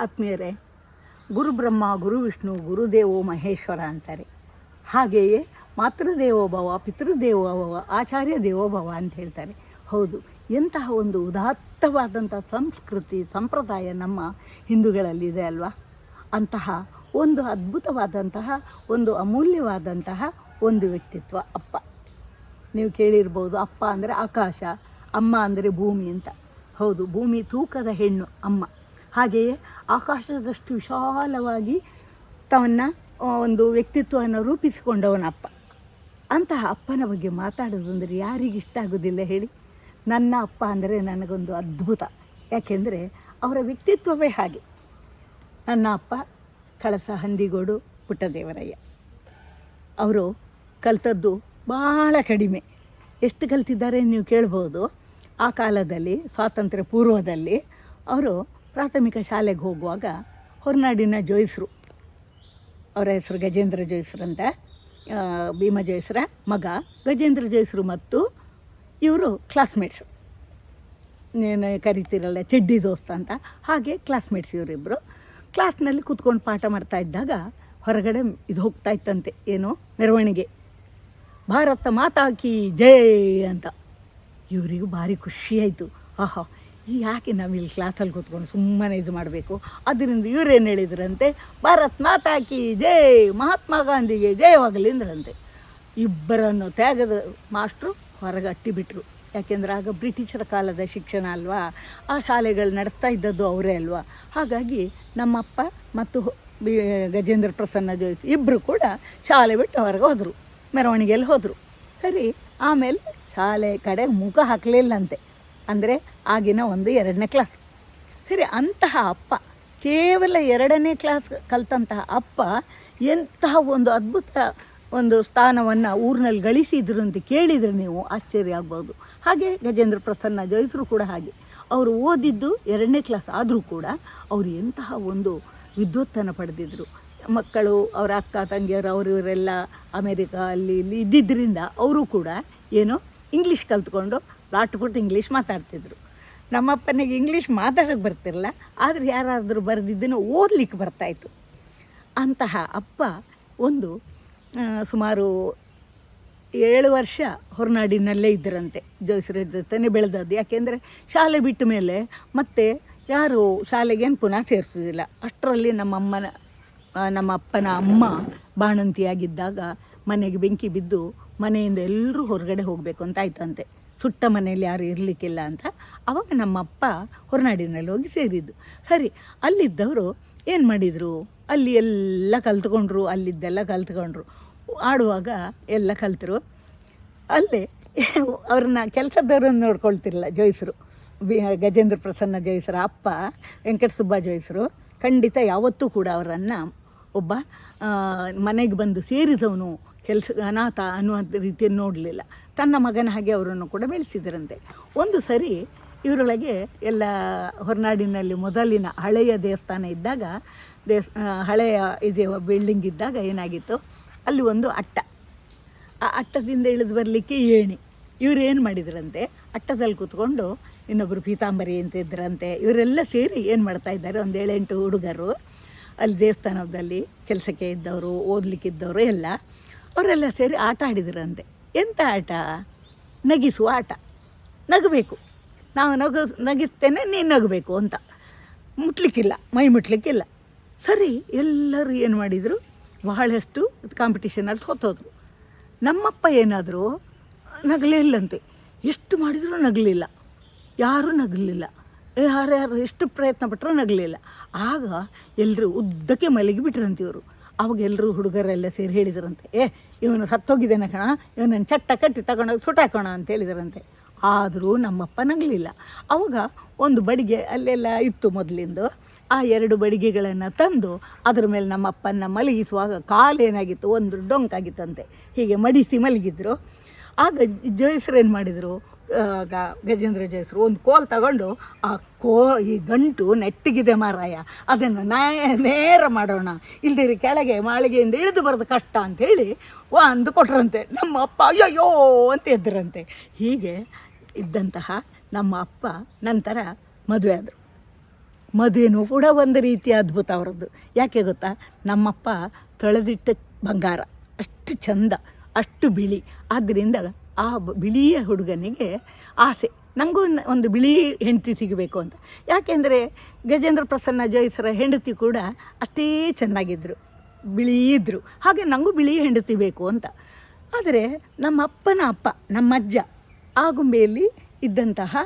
ಆತ್ಮೀಯರೇ ಗುರು ಬ್ರಹ್ಮ ಗುರು ವಿಷ್ಣು ಗುರುದೇವೋ ಮಹೇಶ್ವರ ಅಂತಾರೆ. ಹಾಗೆಯೇ ಮಾತೃದೇವೋಭವ ಪಿತೃದೇವೋಭವ ಆಚಾರ್ಯ ದೇವೋ ಭವ ಅಂತ ಹೇಳ್ತಾರೆ. ಹೌದು, ಎಂತಹ ಒಂದು ಉದಾತ್ತವಾದಂಥ ಸಂಸ್ಕೃತಿ, ಸಂಪ್ರದಾಯ ನಮ್ಮ ಹಿಂದೂಗಳಲ್ಲಿದೆ ಅಲ್ವಾ? ಅಂತಹ ಒಂದು ಅದ್ಭುತವಾದಂತಹ, ಒಂದು ಅಮೂಲ್ಯವಾದಂತಹ ಒಂದು ವ್ಯಕ್ತಿತ್ವ, ಅಪ್ಪ. ನೀವು ಕೇಳಿರ್ಬೋದು, ಅಪ್ಪ ಅಂದರೆ ಆಕಾಶ, ಅಮ್ಮ ಅಂದರೆ ಭೂಮಿ ಅಂತ. ಹೌದು, ಭೂಮಿ ತೂಕದ ಹೆಣ್ಣು, ಅಮ್ಮ. ಹಾಗೆಯೇ ಆಕಾಶದಷ್ಟು ವಿಶಾಲವಾಗಿ ತನ್ನ ಒಂದು ವ್ಯಕ್ತಿತ್ವವನ್ನು ರೂಪಿಸಿಕೊಂಡವನ ಅಪ್ಪ. ಅಂತಹ ಅಪ್ಪನ ಬಗ್ಗೆ ಮಾತಾಡೋದಂದರೆ ಯಾರಿಗೆ ಇಷ್ಟ ಆಗೋದಿಲ್ಲ ಹೇಳಿ. ನನ್ನ ಅಪ್ಪ ಅಂದರೆ ನನಗೊಂದು ಅದ್ಭುತ. ಯಾಕೆಂದರೆ ಅವರ ವ್ಯಕ್ತಿತ್ವವೇ ಹಾಗೆ. ನನ್ನ ಅಪ್ಪ ಕಳಸ ಹಂದಿಗೋಡು ಪುಟ್ಟದೇವರಯ್ಯ. ಅವರು ಕಲಿತದ್ದು ಭಾಳ ಕಡಿಮೆ. ಎಷ್ಟು ಕಲ್ತಿದ್ದಾರೆ ನೀವು ಕೇಳ್ಬೋದು. ಆ ಕಾಲದಲ್ಲಿ, ಸ್ವಾತಂತ್ರ್ಯ ಪೂರ್ವದಲ್ಲಿ ಅವರು ಪ್ರಾಥಮಿಕ ಶಾಲೆಗೆ ಹೋಗುವಾಗ ಹೊರನಾಡಿನ ಜೋಯಿಸರು. ಅವರ ಹೆಸರು ಗಜೇಂದ್ರ ಜೋಯಿಸ್ರಂತ ಭೀಮ ಜೋಯಿಸ್ರ ಮಗ. ಗಜೇಂದ್ರ ಜೋಯಿಸ್ರು ಮತ್ತು ಇವರು ಕ್ಲಾಸ್ಮೇಟ್ಸು ನೀನು ಕರಿತೀರಲ್ಲ, ಚೆಡ್ಡಿ ದೋಸ್ತ ಅಂತ. ಹಾಗೆ ಕ್ಲಾಸ್ಮೇಟ್ಸ್ ಇವರಿಬ್ಬರು ಕ್ಲಾಸ್ನಲ್ಲಿ ಕೂತ್ಕೊಂಡು ಪಾಠ ಮಾಡ್ತಾ ಇದ್ದಾಗ ಹೊರಗಡೆ ಇದು ಹೋಗ್ತಾ ಇತ್ತಂತೆ. ಏನು? ಮೆರವಣಿಗೆ. ಭಾರತ ಮಾತಾಕಿ ಜೈ ಅಂತ. ಇವರಿಗೂ ಭಾರಿ ಖುಷಿಯಾಯಿತು ಆಹಾ ಯಾಕೆ ನಾವು ಇಲ್ಲಿ ಕ್ಲಾಸಲ್ಲಿ ಕೂತ್ಕೊಂಡು ಸುಮ್ಮನೆ ಇದು ಮಾಡಬೇಕು. ಅದರಿಂದ ಇವರೇನು ಹೇಳಿದ್ರಂತೆ? ಭಾರತ್ ಮಾತಾಕಿ ಜೈ, ಮಹಾತ್ಮ ಗಾಂಧಿಗೆ ಜಯವಾಗಲಿ ಅಂದ್ರಂತೆ. ಇಬ್ಬರನ್ನು ತ್ಯಾಗದ ಮಾಸ್ಟ್ರು ಹೊರಗೆ ಅಟ್ಟಿಬಿಟ್ರು. ಯಾಕೆಂದ್ರೆ ಆಗ ಬ್ರಿಟಿಷರ ಕಾಲದ ಶಿಕ್ಷಣ ಅಲ್ವಾ? ಆ ಶಾಲೆಗಳು ನಡೆಸ್ತಾ ಇದ್ದದ್ದು ಅವರೇ ಅಲ್ವಾ? ಹಾಗಾಗಿ ನಮ್ಮಪ್ಪ ಮತ್ತು ಗಜೇಂದ್ರ ಪ್ರಸನ್ನ ಜೋಯಿಸಿ ಇಬ್ಬರು ಕೂಡ ಶಾಲೆ ಬಿಟ್ಟು ಹೊರಗೆ ಹೋದರು. ಮೆರವಣಿಗೆಯಲ್ಲಿ ಹೋದರು. ಸರಿ, ಆಮೇಲೆ ಶಾಲೆ ಕಡೆ ಮುಖ ಹಾಕಲಿಲ್ಲಂತೆ. ಅಂದರೆ ಆಗಿನ ಒಂದು ಎರಡನೇ ಕ್ಲಾಸ್ ಸರಿ, ಅಂತಹ ಅಪ್ಪ, ಕೇವಲ ಎರಡನೇ ಕ್ಲಾಸ್ ಕಲ್ತಂತಹ ಅಪ್ಪ ಎಂತಹ ಒಂದು ಅದ್ಭುತ ಒಂದು ಸ್ಥಾನವನ್ನು ಊರಿನಲ್ಲಿ ಗಳಿಸಿದ್ರು ಅಂತ ಕೇಳಿದರೆ ನೀವು ಆಶ್ಚರ್ಯ ಆಗ್ಬೋದು. ಹಾಗೆ ಗಜೇಂದ್ರ ಪ್ರಸನ್ನ ಜಯಿಸರು ಕೂಡ ಹಾಗೆ. ಅವರು ಓದಿದ್ದು ಎರಡನೇ ಕ್ಲಾಸ್ ಆದರೂ ಕೂಡ ಅವರು ಎಂತಹ ಒಂದು ವಿದ್ವತ್ತನ್ನು ಪಡೆದಿದ್ದರು ಮಕ್ಕಳು, ಅವರ ಅಕ್ಕ, ತಂಗಿಯರು ಅವರು ಇವರೆಲ್ಲ ಅಮೇರಿಕಾ ಅಲ್ಲಿ ಇಲ್ಲಿ ಇದ್ದಿದ್ದರಿಂದ ಅವರು ಕೂಡ ಏನು ಇಂಗ್ಲೀಷ್ ಕಲ್ತ್ಕೊಂಡು ಲಾಟ್ ಪುಟ್ ಇಂಗ್ಲೀಷ್ ಮಾತಾಡ್ತಿದ್ರು. ನಮ್ಮಪ್ಪನಿಗೆ ಇಂಗ್ಲೀಷ್ ಮಾತಾಡೋಕ್ಕೆ ಬರ್ತಿರಲ್ಲ ಆದರೆ ಯಾರಾದರೂ ಬರೆದಿದ್ದನ್ನು ಓದಲಿಕ್ಕೆ ಬರ್ತಾಯಿತ್ತು ಅಂತಹ ಅಪ್ಪ ಒಂದು ಸುಮಾರು ಏಳು ವರ್ಷ ಹೊರನಾಡಿನಲ್ಲೇ ಇದ್ದರಂತೆ. ಜೋಯಿಸರ ಜೊತೆನೇ ಬೆಳೆದದ್ದು. ಯಾಕೆಂದರೆ ಶಾಲೆ ಬಿಟ್ಟ ಮೇಲೆ ಮತ್ತೆ ಯಾರು ಶಾಲೆಗೇನು ಪುನಃ ಸೇರಿಸೋದಿಲ್ಲ. ಅಷ್ಟರಲ್ಲಿ ನಮ್ಮಮ್ಮನ ನಮ್ಮ ಅಪ್ಪನ ಅಮ್ಮ ಬಾಣಂತಿಯಾಗಿದ್ದಾಗ ಮನೆಗೆ ಬೆಂಕಿ ಬಿದ್ದು ಮನೆಯಿಂದ ಎಲ್ಲರೂ ಹೊರಗಡೆ ಹೋಗಬೇಕು ಅಂತ ಆಯ್ತಂತೆ. ಸುಟ್ಟ ಮನೆಯಲ್ಲಿ ಯಾರು ಇರಲಿಕ್ಕಿಲ್ಲ ಅಂತ ಅವಾಗ ನಮ್ಮಪ್ಪ ಹೊರನಾಡಿನಲ್ಲಿ ಹೋಗಿ ಸೇರಿದ್ದು. ಸರಿ, ಅಲ್ಲಿದ್ದವರು ಏನು ಮಾಡಿದರು? ಅಲ್ಲಿ ಎಲ್ಲ ಕಲ್ತ್ಕೊಂಡ್ರು, ಅಲ್ಲಿದ್ದೆಲ್ಲ ಕಲ್ತ್ಕೊಂಡ್ರು. ಆಡುವಾಗ ಎಲ್ಲ ಕಲ್ತರು. ಅಲ್ಲೇ ಅವ್ರನ್ನ ಕೆಲಸದವ್ರನ್ನ ನೋಡ್ಕೊಳ್ತಿರಲಿಲ್ಲ ಜೋಯಿಸರು. ಬಿ ಗಜೇಂದ್ರ ಪ್ರಸನ್ನ ಜೋಯಿಸರ ಅಪ್ಪ ವೆಂಕಟ ಸುಬ್ಬ ಜೋಯಿಸರು. ಖಂಡಿತ ಯಾವತ್ತೂ ಕೂಡ ಅವರನ್ನು ಒಬ್ಬ ಮನೆಗೆ ಬಂದು ಸೇರಿದವನು ಕೆಲಸ ಅನಾಥ ಅನ್ನುವಂಥ ರೀತಿಯಲ್ಲಿ ನೋಡಲಿಲ್ಲ. ತನ್ನ ಮಗನ ಹಾಗೆ ಅವರನ್ನು ಕೂಡ ಬೆಳೆಸಿದರಂತೆ. ಒಂದು ಸರಿ ಇವರೊಳಗೆ ಎಲ್ಲ ಹೊರನಾಡಿನಲ್ಲಿ ಮೊದಲಿನ ಹಳೆಯ ದೇವಸ್ಥಾನ ಇದ್ದಾಗ ದೇವಸ್ ಹಳೆಯ ಇದೆ ಬಿಲ್ಡಿಂಗ್ ಇದ್ದಾಗ ಏನಾಗಿತ್ತು? ಅಲ್ಲಿ ಒಂದು ಅಟ್ಟ. ಆ ಅಟ್ಟದಿಂದ ಇಳಿದು ಬರಲಿಕ್ಕೆ ಏಣಿ. ಇವ್ರು ಏನು ಮಾಡಿದ್ರಂತೆ? ಅಟ್ಟದಲ್ಲಿ ಕೂತ್ಕೊಂಡು ಇನ್ನೊಬ್ಬರು ಪೀತಾಂಬರಿ ಅಂತ ಇದ್ರಂತೆ. ಇವರೆಲ್ಲ ಸೇರಿ ಏನು ಮಾಡ್ತಾ ಇದ್ದಾರೆ? ಒಂದು ಏಳೆಂಟು ಹುಡುಗರು. ಅಲ್ಲಿ ದೇವಸ್ಥಾನದಲ್ಲಿ ಕೆಲಸಕ್ಕೆ ಇದ್ದವರು, ಓದಲಿಕ್ಕಿದ್ದವರು ಎಲ್ಲ. ಅವರೆಲ್ಲ ಸೇರಿ ಆಟ ಆಡಿದ್ರಂತೆ. ಎಂಥ ಆಟ? ನಗಿಸುವ ಆಟ. ನಗಬೇಕು. ನಾವು ನಗು, ನಗಿಸ್ತೇನೆ, ನೀನು ನಗಬೇಕು ಅಂತ. ಮುಟ್ಲಿಕ್ಕಿಲ್ಲ, ಮೈ ಮುಟ್ಲಿಕ್ಕಿಲ್ಲ. ಸರಿ, ಎಲ್ಲರೂ ಏನು ಮಾಡಿದರು? ಬಹಳಷ್ಟು ಕಾಂಪಿಟಿಷನಲ್ಲಿ ಸೋತೋದ್ರು. ನಮ್ಮಪ್ಪ ಏನಾದರೂ ನಗಲೇ ಇಲ್ಲಂತೆ ಎಷ್ಟು ಮಾಡಿದರೂ ನಗಲಿಲ್ಲ. ಯಾರೂ ನಗಲಿಲ್ಲ. ಯಾರ್ಯಾರು ಎಷ್ಟು ಪ್ರಯತ್ನ ಪಟ್ಟರೂ ನಗಲಿಲ್ಲ. ಆಗ ಎಲ್ಲರೂ ಉದ್ದಕ್ಕೆ ಮಲಗಿಬಿಟ್ರಂತೆ ಇವರು. ಅವಾಗ ಎಲ್ಲರೂ ಹುಡುಗರೆಲ್ಲ ಸೇರಿ ಹೇಳಿದ್ರಂತೆ, ಏ ಇವನು ಸತ್ತೋಗಿದ್ದೇನೆ ಕಣ. ಇವನನ್ನು ಚಟ್ಟ ಕಟ್ಟಿ ತಗೊಂಡೋಗಿ ಸುಟ್ಟಾಕೋಣ ಅಂತ ಹೇಳಿದ್ರಂತೆ. ಆದರೂ ನಮ್ಮಪ್ಪ ನಗಲಿಲ್ಲ. ಅವಾಗ ಒಂದು ಬಡಿಗೆ ಅಲ್ಲೆಲ್ಲ ಇತ್ತು ಮೊದಲಿಂದು. ಆ ಎರಡು ಬಡಿಗೆಗಳನ್ನು ತಂದು ಅದ್ರ ಮೇಲೆ ನಮ್ಮಪ್ಪನ ಮಲಗಿಸುವಾಗ ಕಾಲೇನಾಗಿತ್ತು ಒಂದು ಡೊಂಕಾಗಿತ್ತಂತೆ. ಹೀಗೆ ಮಡಿಸಿ ಮಲಗಿದ್ರು. ಆಗ ಜೋಯಿಸ್ರು ಏನು ಮಾಡಿದರು? ಗಜೇಂದ್ರ ಜಯಸ್ರು ಒಂದು ಕೋಲ್ ತಗೊಂಡು ಆ ಕೋ ಈ ಗಂಟು ನೆಟ್ಟಿಗಿದೆ ಮಾರಾಯ. ಅದನ್ನು ನೇರ ಮಾಡೋಣ. ಇಲ್ದಿರಿ ಕೆಳಗೆ ಮಾಳಿಗೆಯಿಂದ ಇಳಿದು ಬರೋದು ಕಷ್ಟ ಅಂಥೇಳಿ ಒಂದು ಕೊಟ್ರಂತೆ. ನಮ್ಮ ಅಪ್ಪ ಅಯ್ಯಯ್ಯೋ ಅಂತ ಎದ್ದರಂತೆ ಹೀಗೆ ಇದ್ದಂತಹ ನಮ್ಮ ಅಪ್ಪ ನಂತರ ಮದುವೆ ಆದರು. ಮದುವೆನೂ ಕೂಡ ಒಂದು ರೀತಿಯ ಅದ್ಭುತ ಅವರದ್ದು. ಯಾಕೆ ಗೊತ್ತಾ? ನಮ್ಮಪ್ಪ ತೊಳೆದಿಟ್ಟ ಬಂಗಾರ. ಅಷ್ಟು ಚಂದ, ಅಷ್ಟು ಬಿಳಿ. ಆದ್ದರಿಂದ ಆ ಬಿಳಿಯ ಹುಡುಗನಿಗೆ ಆಸೆ. ನನಗೂ ಒಂದು- ಬಿಳಿ ಹೆಂಡತಿ ಸಿಗಬೇಕು ಅಂತ. ಯಾಕೆಂದರೆ ಗಜೇಂದ್ರ ಪ್ರಸನ್ನ ಜೋಯಿಸರ ಹೆಂಡತಿ ಕೂಡ ಅಷ್ಟೇ ಚೆನ್ನಾಗಿದ್ದರು ಬಿಳಿ ಇದ್ದರು ಹಾಗೆ ನನಗೂ ಬಿಳಿ ಹೆಂಡತಿ ಬೇಕು ಅಂತ. ಆದರೆ ನಮ್ಮ ಅಪ್ಪನ ಅಪ್ಪ, ನಮ್ಮ ಅಜ್ಜ ಆಗುಂಬೆಯಲ್ಲಿ ಇದ್ದಂತಹ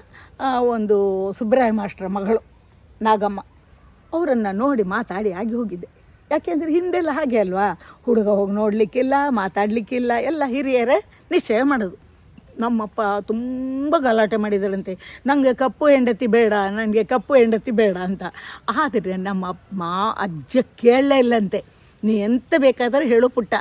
ಒಂದು ಸುಬ್ರಾಯ ಮಾಸ್ಟ್ರ ಮಗಳು ನಾಗಮ್ಮ, ಅವರನ್ನು ನೋಡಿ ಮಾತಾಡಿ ಆಗಿ ಹೋಗಿದ್ದೆ. ಯಾಕೆಂದರೆ ಹಿಂದೆಲ್ಲ ಹಾಗೆ ಅಲ್ವಾ? ಹುಡುಗ ಹೋಗಿ ನೋಡಲಿಕ್ಕಿಲ್ಲ, ಮಾತಾಡಲಿಕ್ಕಿಲ್ಲ, ಎಲ್ಲ ಹಿರಿಯರೇ ನಿಶ್ಚಯ ಮಾಡೋದು. ನಮ್ಮಪ್ಪ ತುಂಬ ಗಲಾಟೆ ಮಾಡಿದಳಂತೆ ನನಗೆ ಕಪ್ಪು ಹೆಂಡತಿ ಬೇಡ ನನಗೆ ಕಪ್ಪು ಹೆಂಡತಿ ಬೇಡ ಅಂತ. ಆದರೆ ನಮ್ಮ ಮಾ ಅಜ್ಜ ಕೇಳಲೇ ಇಲ್ಲಂತೆ. ನೀ ಎಂತ ಬೇಕಾದರೂ ಹೇಳು ಪುಟ್ಟ.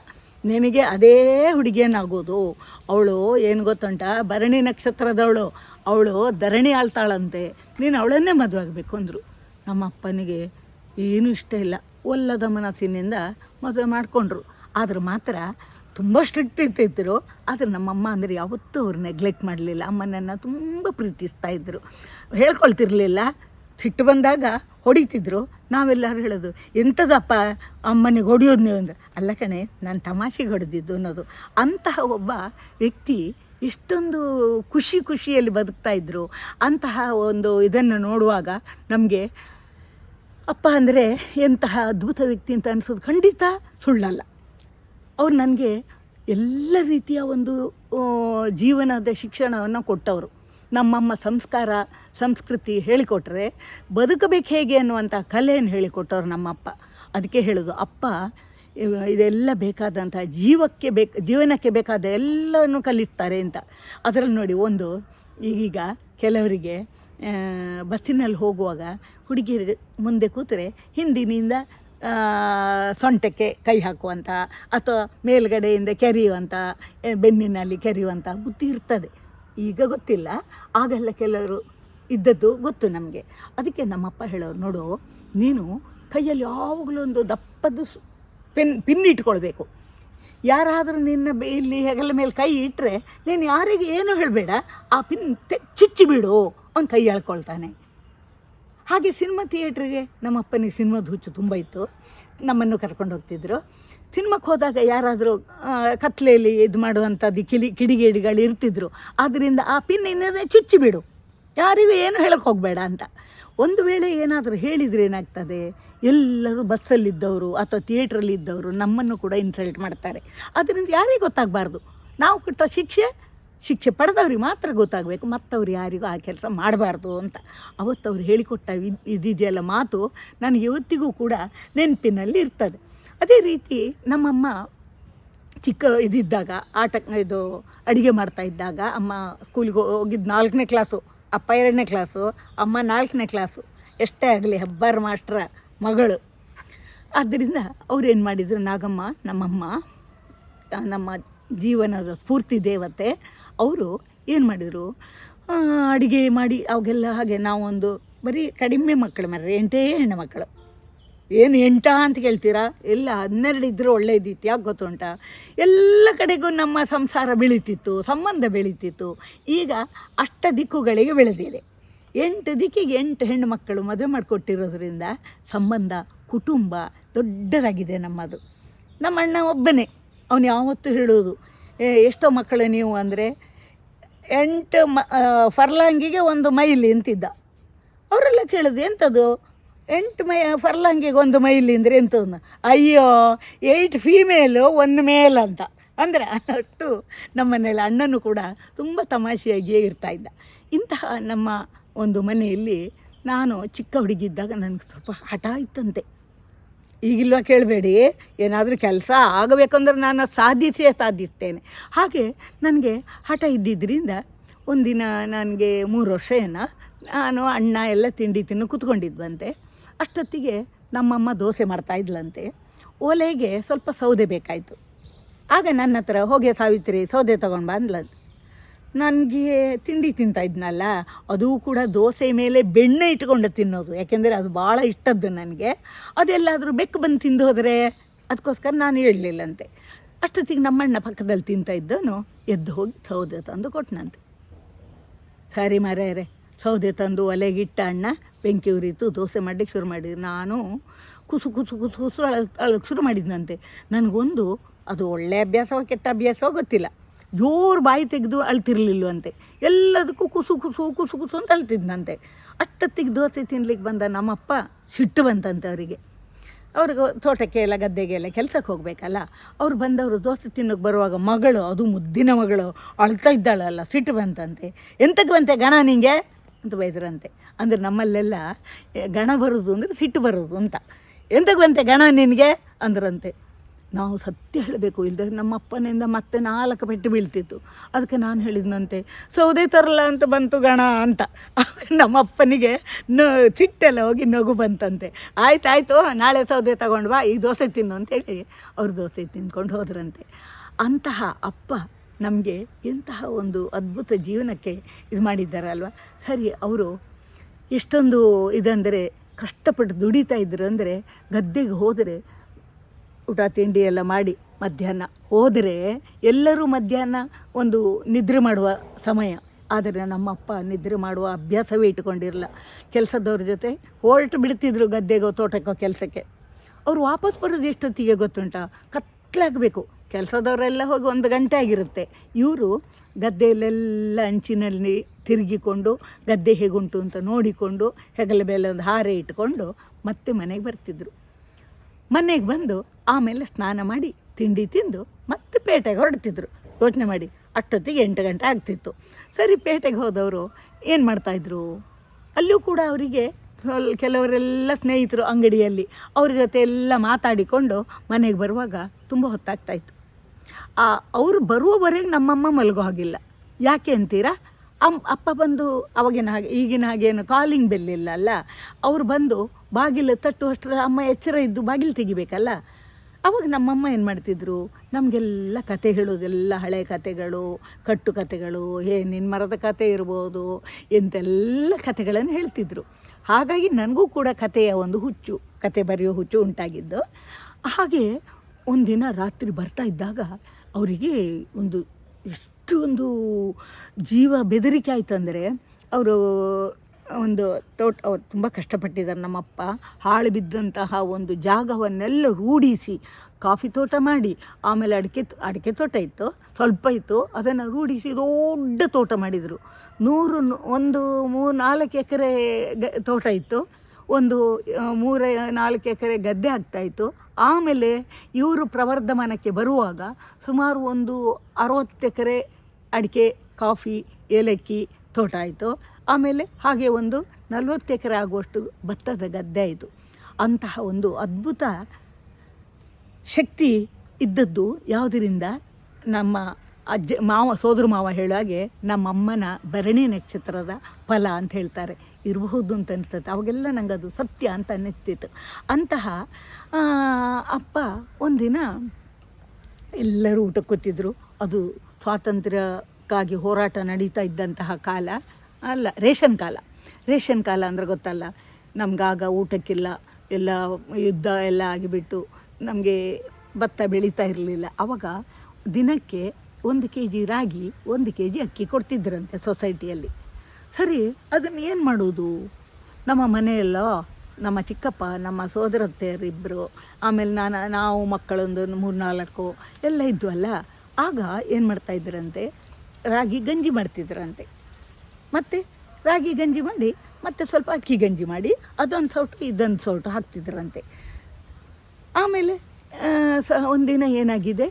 ನಿನಗೆ ಅದೇ ಹುಡುಗಿಯನ್ನಾಗೋದು. ಅವಳು ಏನು ಗೊತ್ತುಂಟ? ಭರಣಿ ನಕ್ಷತ್ರದವಳು. ಅವಳು ಧರಣಿ ಆಳ್ತಾಳಂತೆ. ನೀನು ಅವಳನ್ನೇ ಮದುವೆ ಆಗಬೇಕು ಅಂದರು. ನಮ್ಮ ಅಪ್ಪನಿಗೆ ಏನೂ ಇಷ್ಟ ಇಲ್ಲ. ಒಲ್ಲದ ಮನಸ್ಸಿನಿಂದ ಮದುವೆ ಮಾಡಿಕೊಂಡ್ರು. ಆದ್ರೆ ಮಾತ್ರ ತುಂಬ ಸ್ಟ್ರಿಕ್ಟ್ ಇರ್ತಿದ್ರು. ಆದರೆ ನಮ್ಮಮ್ಮ ಅಂದರೆ ಯಾವತ್ತೂ ಅವ್ರು ನೆಗ್ಲೆಕ್ಟ್ ಮಾಡಲಿಲ್ಲ. ಅಮ್ಮನನ್ನು ತುಂಬ ಪ್ರೀತಿಸ್ತಾ ಇದ್ದರು ಹೇಳ್ಕೊಳ್ತಿರ್ಲಿಲ್ಲ. ಸಿಟ್ಟು ಬಂದಾಗ ಹೊಡಿತಿದ್ರು. ನಾವೆಲ್ಲರೂ ಹೇಳೋದು, ಎಂಥದಪ್ಪ ಅಮ್ಮನಿಗೆ ಹೊಡಿಯೋದು ನೀವು? ಅಂದ್ರೆ. ಅಲ್ಲ ಕಣೆ, ನಾನು ತಮಾಷೆಗೆ ಹೊಡೆದಿದ್ದು ಅನ್ನೋದು. ಅಂತಹ ಒಬ್ಬ ವ್ಯಕ್ತಿ ಇಷ್ಟೊಂದು ಖುಷಿ ಖುಷಿಯಲ್ಲಿ ಬದುಕ್ತಾ ಇದ್ದರು ಅಂತಹ ಒಂದು ಇದನ್ನು ನೋಡುವಾಗ ನಮಗೆ ಅಪ್ಪ ಅಂದರೆ ಎಂತಹ ಅದ್ಭುತ ವ್ಯಕ್ತಿ ಅಂತ ಅನಿಸೋದು ಖಂಡಿತ ಸುಳ್ಳಲ್ಲ. ಅವ್ರು ನನಗೆ ಎಲ್ಲ ರೀತಿಯ ಒಂದು ಜೀವನದ ಶಿಕ್ಷಣವನ್ನು ಕೊಟ್ಟವರು. ನಮ್ಮಮ್ಮ ಸಂಸ್ಕಾರ, ಸಂಸ್ಕೃತಿ ಹೇಳಿಕೊಟ್ರೆ ಬದುಕಬೇಕು ಹೇಗೆ ಅನ್ನುವಂಥ ಕಲೆಯನ್ನು ಹೇಳಿಕೊಟ್ಟವ್ರು ನಮ್ಮಪ್ಪ. ಅದಕ್ಕೆ ಹೇಳೋದು, ಅಪ್ಪ, ಇದೆಲ್ಲ ಬೇಕಾದಂಥ ಜೀವಕ್ಕೆ ಬೇಕು, ಜೀವನಕ್ಕೆ ಬೇಕಾದ ಎಲ್ಲವನ್ನು ಕಲಿಸ್ತಾರೆ ಅಂತ. ಅದರಲ್ಲಿ ನೋಡಿ, ಒಂದು, ಈಗೀಗ ಕೆಲವರಿಗೆ ಬಸ್ಸಿನಲ್ಲಿ ಹೋಗುವಾಗ ಹುಡುಗಿಯರು ಮುಂದೆ ಕೂತರೆ ಹಿಂದಿನಿಂದ ಸೊಂಟಕ್ಕೆ ಕೈ ಹಾಕುವಂಥ ಅಥವಾ ಮೇಲ್ಗಡೆಯಿಂದ ಕೆರೆಯುವಂಥ ಬೆನ್ನಿನಲ್ಲಿ ಕೆರೆಯುವಂಥ ಬುದ್ಧಿ ಇರ್ತದೆ. ಈಗ ಗೊತ್ತಿಲ್ಲ. ಆಗೆಲ್ಲ ಕೆಲವರು ಇದ್ದದ್ದು ಗೊತ್ತು ನಮಗೆ. ಅದಕ್ಕೆ ನಮ್ಮಪ್ಪ ಹೇಳೋರು, ನೋಡು, ನೀನು ಕೈಯಲ್ಲಿ ಯಾವಾಗಲೂ ಒಂದು ದಪ್ಪದ್ದು ಪೆನ್, ಪಿನ್ ಇಟ್ಕೊಳ್ಬೇಕು. ಯಾರಾದರೂ ನಿನ್ನ ಇಲ್ಲಿ ಹೆಗಲ ಮೇಲೆ ಕೈ ಇಟ್ಟರೆ ನೀನು ಯಾರಿಗೆ ಏನು ಹೇಳಬೇಡ. ಆ ಪಿನ್ ಚಿಚ್ಚಿಬಿಡು ಅವ್ನು ಕೈ ಎಳ್ಕೊಳ್ತಾನೆ. ಹಾಗೆ ಸಿನಿಮಾ ಥಿಯೇಟ್ರಿಗೆ ನಮ್ಮಪ್ಪನಿಗೆ ಸಿನಿಮಾದ ಹುಚ್ಚು ತುಂಬ ಇತ್ತು. ನಮ್ಮನ್ನು ಕರ್ಕೊಂಡು ಹೋಗ್ತಿದ್ರು. ಸಿನಿಮಾಕ್ಕೆ ಹೋದಾಗ ಯಾರಾದರೂ ಕತ್ಲೆಯಲ್ಲಿ ಇದು ಮಾಡುವಂಥದ್ದು ಕಿಲಿ, ಕಿಡಿಗೇಡಿಗಳು ಇರ್ತಿದ್ರು. ಆದ್ದರಿಂದ ಆ ಪಿನ್ ಚುಚ್ಚಿ ಬಿಡು. ಯಾರಿಗೂ ಏನು ಹೇಳಕ್ಕೆ ಹೋಗಬೇಡ ಅಂತ. ಒಂದು ವೇಳೆ ಏನಾದರೂ ಹೇಳಿದರೆ ಏನಾಗ್ತದೆ? ಎಲ್ಲರೂ ಬಸ್ಸಲ್ಲಿದ್ದವರು ಅಥವಾ ಥಿಯೇಟ್ರಲ್ಲಿ ಇದ್ದವರು ನಮ್ಮನ್ನು ಕೂಡ ಇನ್ಸಲ್ಟ್ ಮಾಡ್ತಾರೆ. ಅದರಿಂದ ಯಾರಿಗೂ ಗೊತ್ತಾಗಬಾರ್ದು. ನಾವು ಕೊಟ್ಟ ಶಿಕ್ಷೆ ಶಿಕ್ಷೆ ಪಡೆದವ್ರಿಗೆ ಮಾತ್ರ ಗೊತ್ತಾಗಬೇಕು, ಮತ್ತವ್ರು ಯಾರಿಗೂ ಆ ಕೆಲಸ ಮಾಡಬಾರ್ದು ಅಂತ. ಅವತ್ತು ಅವ್ರು ಹೇಳಿಕೊಟ್ಟ ಇದಿದೆಯಲ್ಲ ಮಾತು ನನಗೆ ಇವತ್ತಿಗೂ ಕೂಡ ನೆನಪಿನಲ್ಲಿ ಇರ್ತದೆ. ಅದೇ ರೀತಿ ನಮ್ಮಮ್ಮ ಚಿಕ್ಕ ಇದಿದ್ದಾಗ, ಆಟ, ಇದು ಅಡುಗೆ ಮಾಡ್ತಾ ಇದ್ದಾಗ, ಅಮ್ಮ ಸ್ಕೂಲಿಗೆ ಹೋಗಿದ್ದ ನಾಲ್ಕನೇ ಕ್ಲಾಸು, ಅಪ್ಪ ಎರಡನೇ ಕ್ಲಾಸು, ಅಮ್ಮ ನಾಲ್ಕನೇ ಕ್ಲಾಸು, ಎಷ್ಟೇ ಆಗಲಿ ಹೆಬ್ಬಾರ್ ಮಾಸ್ಟ್ರ ಮಗಳು. ಆದ್ದರಿಂದ ಅವ್ರೇನು ಮಾಡಿದರು, ನಾಗಮ್ಮ, ನಮ್ಮಮ್ಮ ನಮ್ಮ ಜೀವನದ ಸ್ಫೂರ್ತಿ ದೇವತೆ ಅವರು ಏನು ಮಾಡಿದರು? ಅಡುಗೆ ಮಾಡಿ ಅವಾಗೆಲ್ಲ ಹಾಗೆ ನಾವೊಂದು ಬರೀ ಕಡಿಮೆ ಮಕ್ಕಳು ಮರ ಎಂಟೇ ಹೆಣ್ಣು ಮಕ್ಕಳು. ಏನು ಎಂಟ ಅಂತ ಕೇಳ್ತೀರಾ? ಎಲ್ಲ ಹನ್ನೆರಡು ಇದ್ದರೂ ಒಳ್ಳೇದಿತ್ತು ಯಾಕೆ ಗೊತ್ತುಂಟ ಎಲ್ಲ ಕಡೆಗೂ ನಮ್ಮ ಸಂಸಾರ ಬೆಳೀತಿತ್ತು ಸಂಬಂಧ ಬೆಳೀತಿತ್ತು. ಈಗ ಅಷ್ಟ ದಿಕ್ಕುಗಳಿಗೆ ಬೆಳೆದಿದೆ. ಎಂಟು ದಿಕ್ಕಿಗೆ ಎಂಟು ಹೆಣ್ಣು ಮಕ್ಕಳು ಮದುವೆ ಮಾಡಿಕೊಟ್ಟಿರೋದ್ರಿಂದ ಸಂಬಂಧ ಕುಟುಂಬ ದೊಡ್ಡದಾಗಿದೆ ನಮ್ಮದು. ನಮ್ಮ ಅಣ್ಣ ಒಬ್ಬನೇ ಅವನು ಯಾವತ್ತೂ ಹೇಳೋದು "ಏ, ಎಷ್ಟೋ ಮಕ್ಕಳು ನೀವು ಅಂದರೆ ಎಂಟು ಮ ಫರ್ಲಾಂಗಿಗೆ ಒಂದು ಮೈಲಿ ಅಂತಿದ್ದ. ಅವರೆಲ್ಲ ಕೇಳಿದ್ರು ಎಂಥದ್ದು ಎಂಟು ಮೈ, ಫರ್ಲಾಂಗಿಗೆ ಒಂದು ಮೈಲಿ ಅಂದರೆ ಎಂಥದ್ದು ಅಯ್ಯೋ ಏಯ್ಟ್ ಫೀಮೇಲು, ಒಂದು ಮೇಲ್ ಅಂತ. ಅಂದರೆ ಅಷ್ಟು ನಮ್ಮನೇಲಿ ಅಣ್ಣನೂ ಕೂಡ ತುಂಬ ತಮಾಷೆಯಾಗಿಯೇ ಇರ್ತಾ ಇದ್ದ. ಇಂತಹ ನಮ್ಮ ಒಂದು ಮನೆಯಲ್ಲಿ ನಾನು ಚಿಕ್ಕ ಹುಡುಗಿದ್ದಾಗ ನನಗೆ ಸ್ವಲ್ಪ ಹಠ ಇತ್ತಂತೆ. ಈಗಿಲ್ವ ಕೇಳಬೇಡಿ. ಏನಾದರೂ ಕೆಲಸ ಆಗಬೇಕಂದ್ರೆ ನಾನು ಸಾಧಿಸೇ ಸಾಧಿಸ್ತೇನೆ. ಹಾಗೆ ನನಗೆ ಹಠ ಇದ್ದಿದ್ದರಿಂದ ಒಂದಿನ ನನಗೆ ಮೂರು ವರ್ಷ ಏನೋ ನಾನು ಅಣ್ಣ ಎಲ್ಲ ತಿಂಡಿ ತಿನ್ನು ಕೂತ್ಕೊಂಡಿದ್ವಂತೆ. ಅಷ್ಟೊತ್ತಿಗೆ ನಮ್ಮಮ್ಮ ದೋಸೆ ಮಾಡ್ತಾ ಇದ್ಲಂತೆ. ಒಲೆಗೆ ಸ್ವಲ್ಪ ಸೌದೆ ಬೇಕಾಯಿತು. ಆಗ ನನ್ನ ಹತ್ರ ಹೋಗಿ ಸಾವಿತ್ರಿ ಸೌದೆ ತೊಗೊಂಡು ಬಂದ್ಲಂತೆ. ನನಗೆ ತಿಂಡಿ ತಿಂತಾ ಇದ್ನಲ್ಲ, ಅದು ಕೂಡ ದೋಸೆ ಮೇಲೆ ಬೆಣ್ಣೆ ಇಟ್ಕೊಂಡು ತಿನ್ನೋದು. ಯಾಕೆಂದರೆ ಅದು ಭಾಳ ಇಷ್ಟದ್ದು ನನಗೆ. ಅದೆಲ್ಲಾದರೂ ಬೆಕ್ಕು ಬಂದು ತಿಂದು ಹೋದರೆ ಅದಕ್ಕೋಸ್ಕರ ನಾನು ಹೇಳಲಿಲ್ಲಂತೆ. ಅಷ್ಟೊತ್ತಿಗೆ ನಮ್ಮಣ್ಣ ಪಕ್ಕದಲ್ಲಿ ತಿಂತ ಇದ್ದವನು, ಎದ್ದು ಹೋಗಿ ಸೌದೆ ತಂದು ಕೊಟ್ಟನಂತೆ ಸರಿ ಮರೆಯರೆ, ಸೌದೆ ತಂದು ಒಲೆಗಿಟ್ಟ ಅಣ್ಣ ಬೆಂಕಿ ಉರಿತು ದೋಸೆ ಮಾಡಲಿಕ್ಕೆ ಶುರು ಮಾಡಿದ್ರು. ನಾನು ಕುಸು ಕುಸು ಕುಸು ಕುಸು ಅಳ ಅಳಕ್ಕೆ ಶುರು ಮಾಡಿದ್ನಂತೆ. ನನಗೊಂದು ಅದು ಒಳ್ಳೆಯ ಅಭ್ಯಾಸವೋ ಕೆಟ್ಟ ಅಭ್ಯಾಸವೋ ಗೊತ್ತಿಲ್ಲ. ಜೋರು ಬಾಯಿ ತೆಗೆದು ಅಳ್ತಿರ್ಲಿಲ್ವಂತೆ. ಎಲ್ಲದಕ್ಕೂ ಕುಸು ಕುಸು ಕುಸು ಕುಸು ಅಂತ ಅಳ್ತಿದ್ನಂತೆ. ಅಷ್ಟೊತ್ತಿಗೆ ದೋಸೆ ತಿನ್ಲಿಕ್ಕೆ ಬಂದ ನಮ್ಮಪ್ಪ ಸಿಟ್ಟು ಬಂತಂತೆ ಅವರಿಗೆ. ಅವ್ರಿಗೆ ತೋಟಕ್ಕೆ ಎಲ್ಲ ಗದ್ದೆಗೆ ಎಲ್ಲ ಕೆಲಸಕ್ಕೆ ಹೋಗಬೇಕಲ್ಲ. ಅವ್ರು ಬಂದವರು ದೋಸೆ ತಿನ್ನೋಕ್ಕೆ ಬರುವಾಗ ಮಗಳು, ಅದು ಮುದ್ದಿನ ಮಗಳು ಅಳ್ತಾ ಇದ್ದಾಳಲ್ಲ, ಸಿಟ್ಟು ಬಂತಂತೆ. ಎಂತಕ್ಕೆ ಬಂತೆ ಗಣ ನಿಂಗೆ? ಅಂತ ಬೈದ್ರಂತೆ. ಅಂದರೆ ನಮ್ಮಲ್ಲೆಲ್ಲ ಗಣ ಬರೋದು ಅಂದರೆ ಸಿಟ್ಟು ಬರೋದು ಅಂತ. ಎಂತಕ್ಕೆ ಬಂತೆ ಗಣ ನಿನಗೆ? ಅಂದ್ರಂತೆ. ನಾವು ಸತ್ಯ ಹೇಳಬೇಕು. ಇಲ್ಲದೆ ನಮ್ಮ ಅಪ್ಪನಿಂದ ಮತ್ತೆ ನಾಲ್ಕು ಪೆಟ್ಟು ಬೀಳ್ತಿತ್ತು. ಅದಕ್ಕೆ ನಾನು ಹೇಳಿದ್ನಂತೆ, ಸೌದೆ ತರಲ್ಲ ಅಂತ ಬಂತು ಗಣ ಅಂತ. ನಮ್ಮ ಅಪ್ಪನಿಗೆ ನ ಚಿಟ್ಟೆಲ್ಲ ಹೋಗಿ ನಗು ಬಂತಂತೆ. ಆಯ್ತು, ಆಯಿತು, ನಾಳೆ ಸೌದೆ ತಗೊಂಡು ಬಾ ಈ ದೋಸೆ ತಿನ್ನು ಅಂತೇಳಿ ಅವ್ರು ದೋಸೆ ತಿನ್ಕೊಂಡು ಹೋದ್ರಂತೆ. ಅಂತಹ ಅಪ್ಪ ನಮಗೆ ಎಂತಹ ಒಂದು ಅದ್ಭುತ ಜೀವನಕ್ಕೆ ಇದು ಮಾಡಿದ್ದಾರಲ್ವ? ಸರಿ, ಅವರು ಎಷ್ಟೊಂದು ಇದಂದರೆ, ಕಷ್ಟಪಟ್ಟು ದುಡಿತಾ ಇದ್ರು ಅಂದರೆ ಗದ್ದೆಗೆ ಹೋದರೆ ಊಟ ತಿಂಡಿ ಎಲ್ಲ ಮಾಡಿ ಮಧ್ಯಾಹ್ನ. ಹೋದರೆ ಎಲ್ಲರೂ ಮಧ್ಯಾಹ್ನ ಒಂದು ನಿದ್ರೆ ಮಾಡುವ ಸಮಯ. ಆದರೆ ನಮ್ಮಪ್ಪ ನಿದ್ರೆ ಮಾಡುವ ಅಭ್ಯಾಸವೇ ಇಟ್ಕೊಂಡಿರಲ್ಲ ಕೆಲಸದವ್ರ ಜೊತೆ ಹೊರಟು ಬಿಡ್ತಿದ್ರು ಗದ್ದೆಗೋ ತೋಟಕ್ಕೋ ಕೆಲಸಕ್ಕೆ. ಅವರು ವಾಪಸ್ ಬರೋದು ಎಷ್ಟೊತ್ತಿಗೆ ಗೊತ್ತುಂಟ? ಕತ್ಲಾಗಬೇಕು. ಕೆಲಸದವರೆಲ್ಲ ಹೋಗಿ ಒಂದು ಗಂಟೆ ಆಗಿರುತ್ತೆ. ಇವರು ಗದ್ದೆಯಲ್ಲೆಲ್ಲ ಅಂಚಿನಲ್ಲಿ ತಿರುಗಿಕೊಂಡು ಗದ್ದೆ ಹೇಗುಂಟು ಅಂತ ನೋಡಿಕೊಂಡು ಹೆಗಲ ಬೆಲ್ಲದ ಹಾರೆ ಇಟ್ಕೊಂಡು ಮತ್ತೆ ಮನೆಗೆ ಬರ್ತಿದ್ರು. ಮನೆಗೆ ಬಂದು ಆಮೇಲೆ ಸ್ನಾನ ಮಾಡಿ ತಿಂಡಿ ತಿಂದು ಮತ್ತೆ ಪೇಟೆಗೆ ಹೊರಡ್ತಿದ್ರು. ಯೋಚನೆ ಮಾಡಿ, ಅಷ್ಟೊತ್ತಿಗೆ ಎಂಟು ಗಂಟೆ ಆಗ್ತಿತ್ತು. ಸರಿ, ಪೇಟೆಗೆ ಹೋದವರು ಏನು ಮಾಡ್ತಾಯಿದ್ರು ಅಲ್ಲೂ ಕೂಡ ಅವರಿಗೆ ಕೆಲವರೆಲ್ಲ ಸ್ನೇಹಿತರು ಅಂಗಡಿಯಲ್ಲಿ, ಅವ್ರ ಜೊತೆ ಎಲ್ಲ ಮಾತಾಡಿಕೊಂಡು ಮನೆಗೆ ಬರುವಾಗ ತುಂಬ ಹೊತ್ತಾಗ್ತಾಯಿತ್ತು ಅವರು ಬರುವವರೆಗೆ ನಮ್ಮಮ್ಮ ಮಲಗೋ ಹಾಗಿಲ್ಲ. ಯಾಕೆ ಅಂತೀರಾ? ಅಮ್, ಅಪ್ಪ ಬಂದು ಅವಾಗಿನ ಹಾಗೆ, ಈಗಿನ ಹಾಗೇನು ಕಾಲಿಂಗ್ ಬೆಲ್ ಇಲ್ಲ ಅಲ್ಲ? ಅವರು ಬಂದು ಬಾಗಿಲು ತಟ್ಟುವಷ್ಟರ ಅಮ್ಮ ಎಚ್ಚರ ಇದ್ದು ಬಾಗಿಲು ತೆಗಿಬೇಕಲ್ಲ? ಅವಾಗ ನಮ್ಮಮ್ಮ ಏನು ಮಾಡ್ತಿದ್ರು? ನಮಗೆಲ್ಲ ಕತೆ ಹೇಳೋದೆಲ್ಲ ಹಳೆ ಕತೆಗಳು, ಕಟ್ಟು ಕತೆಗಳು ಏ ನಿನ್ನ ಮರದ ಕತೆ ಇರ್ಬೋದು, ಎಂತೆಲ್ಲ ಕತೆಗಳನ್ನು ಹೇಳ್ತಿದ್ರು. ಹಾಗಾಗಿ ನನಗೂ ಕೂಡ ಕತೆಯ ಒಂದು ಹುಚ್ಚು, ಕತೆ ಬರೆಯೋ ಹುಚ್ಚು ಉಂಟಾಗಿದ್ದು. ಹಾಗೆ ಒಂದಿನ ರಾತ್ರಿ ಬರ್ತಾ ಇದ್ದಾಗ ಅವರಿಗೆ ಒಂದು ಎಷ್ಟು ಒಂದು ಜೀವ ಬೆದರಿಕೆ ಆಯ್ತಂದರೆ ಅವರು ಒಂದು ತೋಟ ಅವ್ರು ತುಂಬ ಕಷ್ಟಪಟ್ಟಿದ್ದಾರೆ ನಮ್ಮಪ್ಪ. ಹಾಳು ಬಿದ್ದಂತಹ ಒಂದು ಜಾಗವನ್ನೆಲ್ಲ ರೂಢಿಸಿ ಕಾಫಿ ತೋಟ ಮಾಡಿ, ಆಮೇಲೆ ಅಡಿಕೆ ಅಡಿಕೆ ತೋಟ ಇತ್ತು, ಸ್ವಲ್ಪ ಇತ್ತು, ಅದನ್ನು ರೂಢಿಸಿ ದೊಡ್ಡ ತೋಟ ಮಾಡಿದರು. ನೂರು ಒಂದು ಮೂರು ನಾಲ್ಕು ಎಕರೆ ತೋಟ ಇತ್ತು. ಒಂದು ಮೂರ, ನಾಲ್ಕು ಎಕರೆ ಗದ್ದೆ ಆಗ್ತಾಯಿತ್ತು ಆಮೇಲೆ ಇವರು ಪ್ರವರ್ಧಮಾನಕ್ಕೆ ಬರುವಾಗ ಸುಮಾರು ಒಂದು ಅರವತ್ತು ಎಕರೆ ಅಡಿಕೆ, ಕಾಫಿ, ಏಲಕ್ಕಿ ತೋಟ ಆಯಿತು. ಆಮೇಲೆ ಹಾಗೆ ಒಂದು ನಲವತ್ತು ಎಕರೆ ಆಗುವಷ್ಟು ಭತ್ತದ ಗದ್ದೆ ಆಯಿತು ಅಂತಹ ಒಂದು ಅದ್ಭುತ ಶಕ್ತಿ ಇದ್ದದ್ದು ಯಾವುದರಿಂದ ನಮ್ಮ ಅಜ್ಜ, ಮಾವ, ಸೋದರ ಮಾವ ಹೇಳೋ ಹಾಗೆ ನಮ್ಮಮ್ಮನ ಭರಣಿ ನಕ್ಷತ್ರದ ಫಲ ಅಂತ ಹೇಳ್ತಾರೆ. ಇರಬಹುದು ಅಂತ ಅನಿಸುತ್ತೆ. ಅವಾಗೆಲ್ಲ ನಂಗೆ ಅದು ಸತ್ಯ ಅಂತ ಅನ್ನಿಸ್ತಿತ್ತು. ಅಂತಹ ಅಪ್ಪ ಒಂದಿನ ಎಲ್ಲರೂ ಊಟಕ್ಕೆ ಕೂತಿದ್ರು. ಅದು ಸ್ವಾತಂತ್ರ್ಯಕ್ಕಾಗಿ ಹೋರಾಟ ನಡೀತಾ ಇದ್ದಂತಹ ಕಾಲ ಅಲ್ಲ, ರೇಷನ್ ಕಾಲ. ರೇಷನ್ ಕಾಲ ಅಂದರೆ ಗೊತ್ತಲ್ಲ, ನಮಗಾಗ ಊಟಕ್ಕಿಲ್ಲ ಎಲ್ಲ ಯುದ್ಧ ಎಲ್ಲ ಆಗಿಬಿಟ್ಟು ನಮಗೆ ಭತ್ತ ಬೆಳೀತಾ ಇರಲಿಲ್ಲ. ಆವಾಗ ದಿನಕ್ಕೆ ಒಂದು ಕೆ ಜಿ ರಾಗಿ, ಒಂದು ಕೆ ಜಿ ಅಕ್ಕಿ ಕೊಡ್ತಿದ್ದರಂತೆ ಸೊಸೈಟಿಯಲ್ಲಿ. ಸರಿ, ಅದನ್ನು ಏನು ಮಾಡೋದು? ನಮ್ಮ ಮನೆಯಲ್ಲೋ, ನಮ್ಮ ಚಿಕ್ಕಪ್ಪ, ನಮ್ಮ ಸೋದರತ್ತೆಯರಿಬ್ಬರು ಆಮೇಲೆ ನಾನು, ನಾವು ಮಕ್ಕಳೊಂದು ಮೂರು ನಾಲ್ಕು ಎಲ್ಲ ಇದ್ವಲ್ಲ ಆಗ ಏನು ಮಾಡ್ತಾಯಿದ್ರಂತೆ ರಾಗಿ ಗಂಜಿ ಮಾಡ್ತಿದ್ರಂತೆ. ಮತ್ತು ರಾಗಿ ಗಂಜಿ ಮಾಡಿ, ಮತ್ತು ಸ್ವಲ್ಪ ಅಕ್ಕಿ ಗಂಜಿ ಮಾಡಿ, ಅದೊಂದು ಸೌಟು ಇದೊಂದು ಸೌಟು ಹಾಕ್ತಿದ್ರಂತೆ. ಆಮೇಲೆ ಸ, ಒಂದಿನ ಏನಾಗಿದೆ?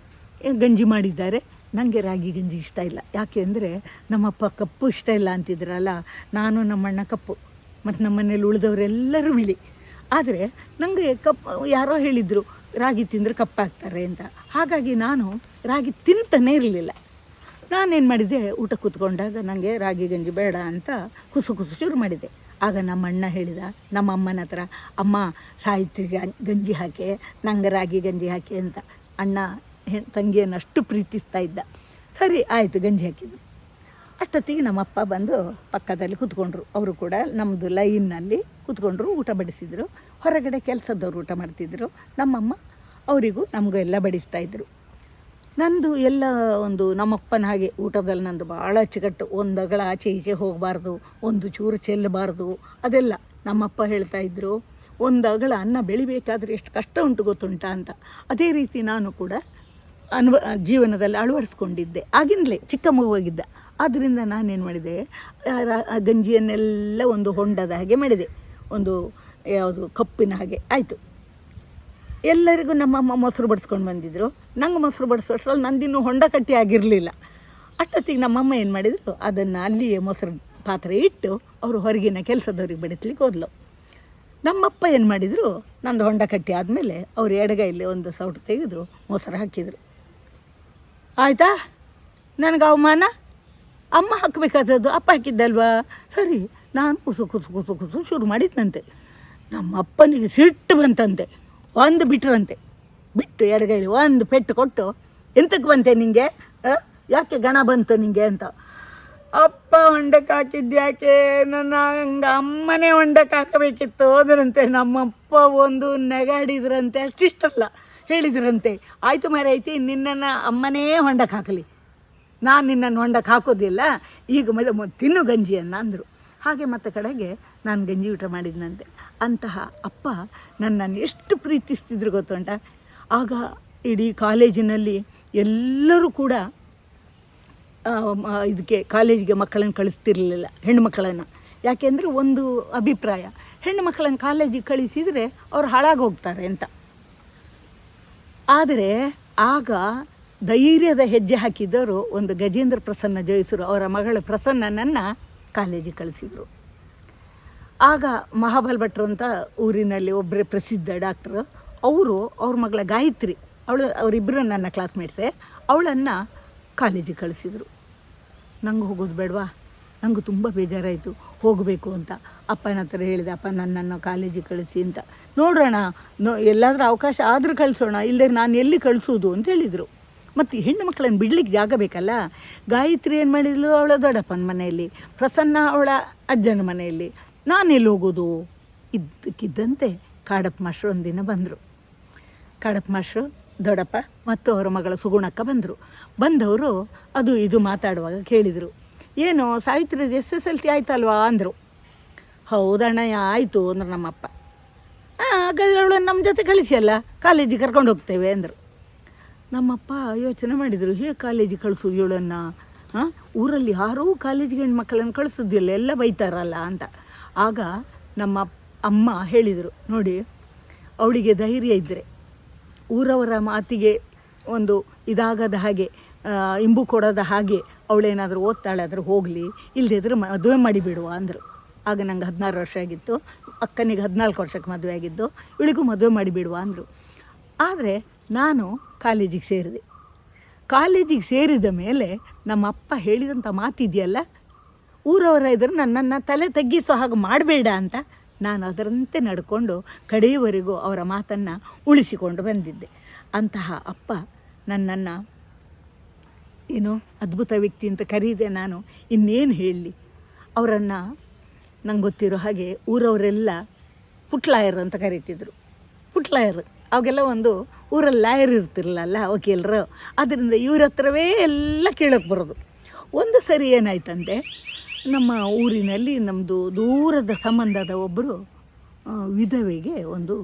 ಗಂಜಿ ಮಾಡಿದ್ದಾರೆ. ನನಗೆ ರಾಗಿ ಗಂಜಿ ಇಷ್ಟ ಇಲ್ಲ. ಯಾಕೆ ಅಂದರೆ ನಮ್ಮಪ್ಪ ಕಪ್ಪು ಇಷ್ಟ ಇಲ್ಲ ಅಂತಿದ್ರಲ್ಲ, ನಾನು ನಮ್ಮಣ್ಣ ಕಪ್ಪು, ಮತ್ತು ನಮ್ಮ ಮನೇಲಿ ಉಳಿದವರೆಲ್ಲರೂ ಬಿಳಿ. ಆದರೆ ನನಗೆ ಕಪ್ಪು ಯಾರೋ ಹೇಳಿದರು ರಾಗಿ ತಿಂದರೆ ಕಪ್ಪಾಗ್ತಾರೆ ಅಂತ. ಹಾಗಾಗಿ ನಾನು ರಾಗಿ ತಿಂತಾನೇ ಇರಲಿಲ್ಲ. ನಾನೇನು ಮಾಡಿದೆ ಊಟ ಕೂತ್ಕೊಂಡಾಗ ನನಗೆ ರಾಗಿ ಗಂಜಿ ಬೇಡ ಅಂತ ಕುಸು ಕುಸು ಶುರು ಮಾಡಿದೆ ಆಗ ನಮ್ಮ ಅಣ್ಣ ಹೇಳಿದ, ನಮ್ಮ ಅಮ್ಮನ ಹತ್ರ, ಅಮ್ಮ ಸಾಹಿತ್ರಿ ಗಂಜಿ ಹಾಕಿ, ನಂಗೆ ರಾಗಿ ಗಂಜಿ ಹಾಕಿ ಅಂತ. ಅಣ್ಣ ತಂಗಿಯನ್ನು ಅಷ್ಟು ಪ್ರೀತಿಸ್ತಾ ಇದ್ದ. ಸರಿ, ಆಯಿತು, ಗಂಜಿ ಹಾಕಿದ್ದು. ಅಷ್ಟೊತ್ತಿಗೆ ನಮ್ಮಪ್ಪ ಬಂದು ಪಕ್ಕದಲ್ಲಿ ಕೂತ್ಕೊಂಡ್ರು. ಅವರು ಕೂಡ ನಮ್ಮದು ಲೈನ್ನಲ್ಲಿ ಕೂತ್ಕೊಂಡ್ರು, ಊಟ ಬಡಿಸಿದರು. ಹೊರಗಡೆ ಕೆಲಸದವ್ರು ಊಟ ಮಾಡ್ತಿದ್ರು. ನಮ್ಮಮ್ಮ ಅವರಿಗೂ ನಮಗೂ ಎಲ್ಲ ಬಡಿಸ್ತಾ ಇದ್ರು. ನಂದು ಎಲ್ಲ ಒಂದು ನಮ್ಮಪ್ಪನ ಹಾಗೆ ಊಟದಲ್ಲಿ ನಂದು ಭಾಳ ಅಚ್ಚುಕಟ್ಟು. ಒಂದು ಅಗಳ ಆಚೆ ಈಚೆ ಹೋಗಬಾರ್ದು, ಒಂದು ಚೂರು ಚೆಲ್ಲಬಾರ್ದು, ಅದೆಲ್ಲ ನಮ್ಮಪ್ಪ ಹೇಳ್ತಾ ಇದ್ದರು ಒಂದು ಅಗಳ ಅನ್ನ ಬೆಳಿಬೇಕಾದ್ರೆ ಎಷ್ಟು ಕಷ್ಟ ಉಂಟು ಗೊತ್ತುಂಟಾ ಅಂತ. ಅದೇ ರೀತಿ ನಾನು ಕೂಡ ಅನ್ವ, ಜೀವನದಲ್ಲಿ ಅಳವಡಿಸ್ಕೊಂಡಿದ್ದೆ. ಆಗಿಂದಲೇ ಚಿಕ್ಕ ಮಗುವಾಗಿದ್ದ. ಆದ್ದರಿಂದ ನಾನೇನು ಮಾಡಿದೆ ಗಂಜಿಯನ್ನೆಲ್ಲ ಒಂದು ಹೊಂಡದ ಹಾಗೆ ಮಾಡಿದೆ. ಒಂದು ಯಾವುದು, ಕಪ್ಪಿನ ಹಾಗೆ. ಆಯಿತು. ಎಲ್ಲರಿಗೂ ನಮ್ಮಮ್ಮ ಮೊಸರು ಬಡಿಸ್ಕೊಂಡು ಬಂದಿದ್ದರು ನಂಗೆ ಮೊಸರು ಬಡಿಸೋಷ್ಟ್ರಲ್ಲಿ ನಂದಿನ್ನೂ ಹೊಂಡ ಕಟ್ಟಿ ಆಗಿರಲಿಲ್ಲ. ಅಷ್ಟೊತ್ತಿಗೆ ನಮ್ಮಮ್ಮ ಏನು ಮಾಡಿದರು? ಅದನ್ನು ಅಲ್ಲಿಯೇ ಮೊಸರು ಪಾತ್ರೆ ಇಟ್ಟು ಅವರು ಹೊರಗಿನ ಕೆಲಸದವ್ರಿಗೆ ಬಡಿಸ್ಲಿಕ್ಕೆ ಹೋದ್ಲು. ನಮ್ಮಪ್ಪ ಏನು ಮಾಡಿದರು? ನಂದು ಹೊಂಡ ಕಟ್ಟಿ ಆದಮೇಲೆ ಅವರು ಎಡಗೈಲಿ ಒಂದು ಸೌಟು ತೆಗೆದು ಮೊಸರು ಹಾಕಿದರು. ಆಯಿತಾ? ನನಗೆ ಅವಮಾನ? ಅಮ್ಮ ಹಾಕಬೇಕಾದದ್ದು ಅಪ್ಪ ಹಾಕಿದ್ದಲ್ವಾ? ಸರಿ, ನಾನು ಕುಸು ಕುಸು ಕುಸು ಕುಸು ಶುರು ಮಾಡಿದ್ನಂತೆ. ನಮ್ಮ ಅಪ್ಪನಿಗೆ ಸಿಟ್ಟು ಬಂತಂತೆ. ಒಂದು ಬಿಟ್ರಂತೆ. ಬಿಟ್ಟು ಎಡಗೈಲಿ ಒಂದು ಪೆಟ್ಟು ಕೊಟ್ಟು ಎಂತಕ್ಕೆ ಬಂತೆ ನಿಂಗೆ? ಯಾಕೆ ಗಣ ಬಂತು ನಿಂಗೆ? ಅಂತ. ಅಪ್ಪ ಹೊಂಡಕ್ಕೆ ನನ್ನ ಹಂಗೆ ಅಮ್ಮನೇ ಹೊಂಡಕ್ಕೆ ಹಾಕಬೇಕಿತ್ತು. ಹೋದ್ರಂತೆ ನಮ್ಮಪ್ಪ ಒಂದು ನೆಗಾಡಿದ್ರಂತೆ. ಅಷ್ಟಿಷ್ಟಲ್ಲ. ಹೇಳಿದ್ರಂತೆ. ಆಯಿತು ಐತಿ ನಿನ್ನನ್ನು ಅಮ್ಮನೇ ಹೊಂಡಕ್ಕೆ ಹಾಕಲಿ. ನಾನು ನಿನ್ನನ್ನು ಹೊಂಡಕ್ಕೆ ಹಾಕೋದಿಲ್ಲ. ಈಗ ಮೊದಲು ತಿನ್ನು ಗಂಜಿಯನ್ನು ಅಂದರು. ಹಾಗೆ ಮತ್ತೆ ಕಡೆಗೆ ನಾನು ಗಂಜಿ ಊಟ ಮಾಡಿದ್ನಂತೆ. ಅಂತಹ ಅಪ್ಪ ನನ್ನನ್ನು ಎಷ್ಟು ಪ್ರೀತಿಸ್ತಿದ್ರು ಗೊತ್ತುಂಟ? ಆಗ ಇಡೀ ಕಾಲೇಜಿನಲ್ಲಿ ಎಲ್ಲರೂ ಕೂಡ ಇದಕ್ಕೆ ಕಾಲೇಜಿಗೆ ಮಕ್ಕಳನ್ನು ಕಳಿಸ್ತಿರ್ಲಿಲ್ಲ, ಹೆಣ್ಣು ಮಕ್ಕಳನ್ನು. ಯಾಕೆಂದರೆ ಒಂದು ಅಭಿಪ್ರಾಯ. ಹೆಣ್ಣು ಮಕ್ಕಳನ್ನು ಕಾಲೇಜಿಗೆ ಕಳಿಸಿದರೆ ಅವ್ರು ಹಾಳಾಗಿ ಹೋಗ್ತಾರೆ ಅಂತ. ಆದರೆ ಆಗ ಧೈರ್ಯದ ಹೆಜ್ಜೆ ಹಾಕಿದ್ದವರು ಒಂದು ಗಜೇಂದ್ರ ಪ್ರಸನ್ನ ಜಯಿಸರು ಅವರ ಮಗಳ ಪ್ರಸನ್ನನನ್ನು ಕಾಲೇಜಿಗೆ ಕಳಿಸಿದರು. ಆಗ ಮಹಾಬಲ್ ಭಟ್ರು ಅಂತ ಊರಿನಲ್ಲಿ ಒಬ್ಬರೇ ಪ್ರಸಿದ್ಧ ಡಾಕ್ಟ್ರು, ಅವರು ಅವ್ರ ಮಗಳ ಗಾಯತ್ರಿ, ಅವಳು ಅವರಿಬ್ಬರು ನನ್ನ ಕ್ಲಾಸ್ಮೇಟ್ಸೆ ಅವಳನ್ನು ಕಾಲೇಜಿಗೆ ಕಳಿಸಿದರು. ನಂಗೆ ಹೋಗೋದು ಬೇಡವಾ? ನನಗೂ ತುಂಬ ಬೇಜಾರಾಯಿತು, ಹೋಗಬೇಕು ಅಂತ. ಅಪ್ಪನ ಹತ್ರ ಹೇಳಿದೆ, ಅಪ್ಪ, ನನ್ನನ್ನು ಕಾಲೇಜಿಗೆ ಕಳಿಸಿ ಅಂತ. ನೋಡೋಣ ನೋ, ಎಲ್ಲಾದರೂ ಅವಕಾಶ ಆದರೂ ಕಳಿಸೋಣ ಇಲ್ಲದೆ ನಾನು ಎಲ್ಲಿ ಕಳಿಸೋದು ಅಂತ ಹೇಳಿದರು. ಮತ್ತು ಹೆಣ್ಣು ಮಕ್ಕಳನ್ನು ಬಿಡ್ಲಿಕ್ಕೆ ಜಾಗ ಬೇಕಲ್ಲ? ಗಾಯತ್ರಿ ಏನು ಮಾಡಿದ್ಲು? ಅವಳ ದೊಡ್ಡಪ್ಪನ ಮನೆಯಲ್ಲಿ, ಪ್ರಸನ್ನ ಅವಳ ಅಜ್ಜನ ಮನೆಯಲ್ಲಿ. ನಾನೆಲ್ಲಿ ಹೋಗೋದು? ಇದ್ದಕ್ಕಿದ್ದಂತೆ ಕಾಡಪ್ಪ ಮಾಸ್ಟ್ರು ಒಂದಿನ ಬಂದರು. ಕಾಡಪ್ಪ ಮಾಸ್ಟ್ರು, ದೊಡ್ಡಪ್ಪ ಮತ್ತು ಅವರ ಮಗಳ ಸುಗುಣಕ್ಕ ಬಂದರು. ಬಂದವರು ಅದು ಇದು ಮಾತಾಡುವಾಗ ಕೇಳಿದರು. ಏನು Savitri S S L C ಆಯ್ತಲ್ವಾ? ಅಂದರು. ಹೌದಣ್ಣಯ್ಯ ಆಯಿತು, ಅಂದ್ರೆ ನಮ್ಮಪ್ಪ. ಹಾಗಾದ್ರೆ ಅವಳನ್ನು ನಮ್ಮ ಜೊತೆ ಕಳಿಸಿ ಅಲ್ಲ, ಕಾಲೇಜಿಗೆ ಕರ್ಕೊಂಡು ಹೋಗ್ತೇವೆ, ಅಂದರು. ನಮ್ಮಪ್ಪ ಯೋಚನೆ ಮಾಡಿದರು, ಹೇಗೆ ಕಾಲೇಜಿಗೆ ಕಳಿಸು ಇವಳನ್ನು? ಹಾಂ ಊರಲ್ಲಿ ಯಾರೂ ಕಾಲೇಜಿಗೆ ಹೆಣ್ಮಕ್ಳನ್ನು ಕಳಿಸೋದಿಲ್ಲ, ಎಲ್ಲ ಬೈತಾರಲ್ಲ, ಅಂತ. ಆಗ ನಮ್ಮ ಅಮ್ಮ ಹೇಳಿದರು, ನೋಡಿ, ಅವಳಿಗೆ ಧೈರ್ಯ ಇದ್ದರೆ ಊರವರ ಮಾತಿಗೆ ಒಂದು ಇದಾಗದ ಹಾಗೆ ಇಂಬು ಕೊಡದ ಹಾಗೆ ಅವಳೇನಾದರೂ ಓದ್ತಾಳೆ, ಆದರೂ ಹೋಗಲಿ ಇಲ್ಲದಿದ್ರೆ ಮದುವೆ ಮಾಡಿಬಿಡುವ, ಅಂದರು. ಆಗ ನಂಗೆ ಹದಿನಾರು ವರ್ಷ ಆಗಿತ್ತು, ಅಕ್ಕನಿಗೆ ಹದಿನಾಲ್ಕು ವರ್ಷಕ್ಕೆ ಮದುವೆ ಆಗಿದ್ದು ಇವಳಿಗೂ ಮದುವೆ ಮಾಡಿಬಿಡುವ, ಅಂದರು. ಆದರೆ ನಾನು ಕಾಲೇಜಿಗೆ ಸೇರಿದೆ. ಕಾಲೇಜಿಗೆ ಸೇರಿದ ಮೇಲೆ ನಮ್ಮ ಅಪ್ಪ ಹೇಳಿದಂಥ ಮಾತಿದೆಯಲ್ಲ ಊರವರ ಇದ್ರೆ ನನ್ನನ್ನು ತಲೆ ತಗ್ಗಿಸೋ ಹಾಗೆ ಮಾಡಬೇಡ ಅಂತ ನಾನು ಅದರಂತೆ ನಡ್ಕೊಂಡು ಕಡೆಯವರೆಗೂ ಅವರ ಮಾತನ್ನು ಉಳಿಸಿಕೊಂಡು ಬಂದಿದ್ದೆ. ಅಂತಹ ಅಪ್ಪ ನನ್ನನ್ನು ಏನು ಅದ್ಭುತ ವ್ಯಕ್ತಿ ಅಂತ ಕರೀದೆ ನಾನು, ಇನ್ನೇನು ಹೇಳಲಿ? ಅವರನ್ನು ನಂಗೆ ಗೊತ್ತಿರೋ ಹಾಗೆ ಊರವರೆಲ್ಲ ಪುಟ್ಲಾಯರು ಅಂತ ಕರೀತಿದ್ರು. ಪುಟ್ಲಾಯರು, ಅವಾಗೆಲ್ಲ ಒಂದು ಊರಲ್ಲಿ ಲಾಯರ್ ಇರ್ತಿರಲಿಲ್ಲ ವಕೀಲರು ಅದರಿಂದ ಇವ್ರ ಹತ್ರವೇ ಎಲ್ಲ ಕೇಳೋಕ್ಕೆ ಬರೋದು. ಒಂದು ಸರಿ ಏನಾಯ್ತಂತೆ ನಮ್ಮ ಊರಿನಲ್ಲಿ ನಮ್ಮದು ದೂರದ ಸಂಬಂಧದ ಒಬ್ಬರು ವಿಧವೆಗೆ ಒಂದು